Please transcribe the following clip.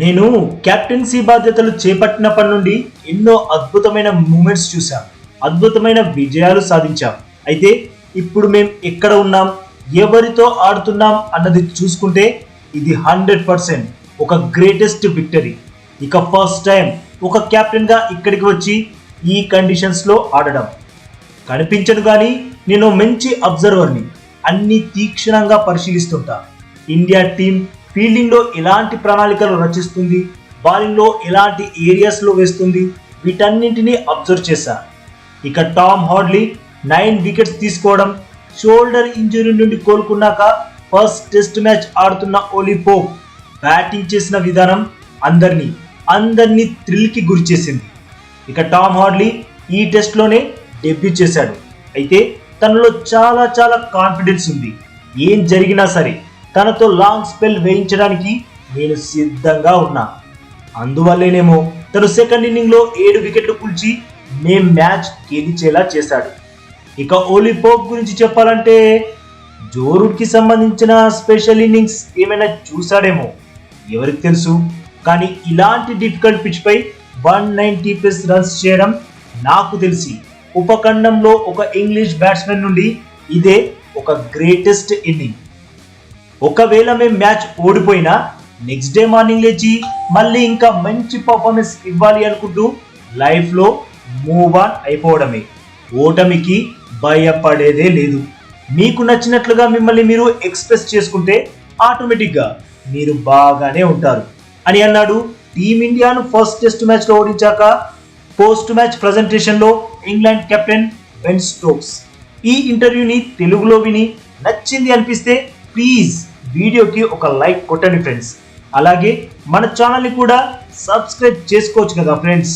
నేను కెప్టెన్సీ బాధ్యతలు చేపట్టినప్పటి నుండి ఎన్నో అద్భుతమైన మూమెంట్స్ చూసాం అద్భుతమైన విజయాలు సాధించాం. అయితే ఇప్పుడు మేము ఎక్కడ ఉన్నాం? ఎవరితో ఆడుతున్నాం? అన్నది చూసుకుంటే ఇది హండ్రెడ్ పర్సెంట్ ఒక గ్రేటెస్ట్ విక్టరీ. ఇక ఫస్ట్ టైం ఒక కెప్టెన్గా ఇక్కడికి వచ్చి ఈ కండిషన్స్లో ఆడడం. కనిపించను కానీ నేను మంచి అబ్జర్వర్ని. అన్ని తీక్షణంగా పరిశీలిస్తుంటా. ఇండియా టీం ఫీల్డింగ్లో ఎలాంటి ప్రణాళికలు రచిస్తుంది? బౌలింగ్లో ఎలాంటి ఏరియాస్లో వేస్తుంది? వీటన్నింటినీ అబ్జర్వ్ చేశా. ఇక టామ్ హార్డ్లీ నైన్ వికెట్స్ తీసుకోవడం షోల్డర్ ఇంజరీ నుండి కోలుకున్నాక ఫస్ట్ టెస్ట్ మ్యాచ్ ఆడుతున్న ఓలీ పోప్ బ్యాటింగ్ చేసిన విధానం అందరినీ అందరినీ థ్రిల్కి గురి చేసింది. ఇక టామ్ హార్డ్లీ ఈ టెస్ట్లోనే డెబ్యూ చేశాడు. అయితే తనలో చాలా చాలా కాన్ఫిడెన్స్ ఉంది. ఏం జరిగినా సరే తనతో లాంగ్ స్పెల్ వేయించడానికి నేను సిద్ధంగా ఉన్నా. అందువల్లేనేమో తను సెకండ్ ఇన్నింగ్లో ఏడు వికెట్లు కూల్చి మేం మ్యాచ్ గెలిచేలా చేశాడు. ఇక ఓలీ గురించి చెప్పాలంటే జోరుడ్కి సంబంధించిన స్పెషల్ ఇన్నింగ్స్ ఏమైనా చూశాడేమో ఎవరికి తెలుసు. కానీ ఇలాంటి డిఫికల్ట్ పిచ్పై వన్ నైంటీ ప్లస్ రన్స్ చేయడం నాకు తెలిసి ఉపఖండంలో ఒక ఇంగ్లీష్ బ్యాట్స్మెన్ నుండి ఇదే ఒక గ్రేటెస్ట్ ఇన్నింగ్. ఒకవేళ మేము మ్యాచ్ ఓడిపోయినా నెక్స్ట్ డే మార్నింగ్ లేచి మళ్ళీ ఇంకా మంచి పర్ఫార్మెన్స్ ఇవ్వాలి అనుకుంటూ లైఫ్లో మూవ్ ఆన్ అయిపోవడమే. ఓటమికి భయపడేదే లేదు. మీకు నచ్చినట్లుగా మిమ్మల్ని మీరు ఎక్స్ప్రెస్ చేసుకుంటే ఆటోమేటిక్గా మీరు బాగానే ఉంటారు. అని అన్నాడు టీమిండియాను ఫస్ట్ టెస్ట్ మ్యాచ్లో ఓడించాక పోస్ట్ మ్యాచ్ ప్రజెంటేషన్లో ఇంగ్లాండ్ కెప్టెన్ బెన్ స్టోక్స్ ఈ ఇంటర్వ్యూని తెలుగులో విని నచ్చింది అనిపిస్తే ప్లీజ్ వీడియోకి ఒక లైక్ కొట్టండి ఫ్రెండ్స్. అలాగే మన ఛానల్ని కూడా సబ్స్క్రైబ్ చేసుకోవచ్చు కదా ఫ్రెండ్స్.